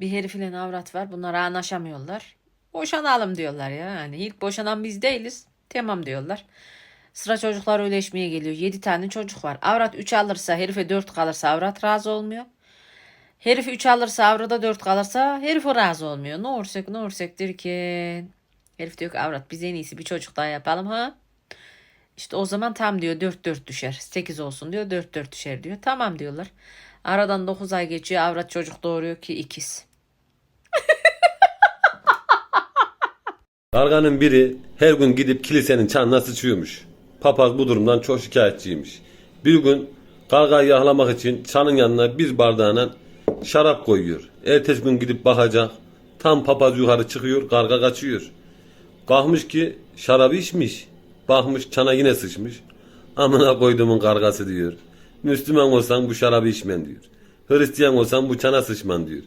Bir herif ile avrat var. Bunlar anlaşamıyorlar. Boşanalım diyorlar ya. Yani ilk boşanan biz değiliz. Tamam diyorlar. Sıra çocuklar öleşmeye geliyor. 7 tane çocuk var. Avrat 3 alırsa herife 4 kalırsa avrat razı olmuyor. Herif 3 alırsa avrada 4 kalırsa herif razı olmuyor. Ne olursak ne olursak derken. Herif diyor ki avrat biz en iyisi bir çocuk daha yapalım ha. İşte o zaman tam diyor 4-4 düşer. 8 olsun diyor 4-4 düşer diyor. Tamam diyorlar. Aradan 9 ay geçiyor. Avrat çocuk doğuruyor ki ikiz. Karganın biri her gün gidip kilisenin çanına sıçıyormuş. Papaz bu durumdan çok şikayetçiymiş. Bir gün kargayı yahlamak için çanın yanına bir bardağına şarap koyuyor. Ertesi gün gidip bakacak. Tam papaz yukarı çıkıyor, karga kaçıyor. Kalkmış ki şarabı içmiş. Bakmış çana yine sıçmış. Amına koyduğumun kargası diyor. Müslüman olsan bu şarabı içmen diyor. Hristiyan olsan bu çana sıçman diyor.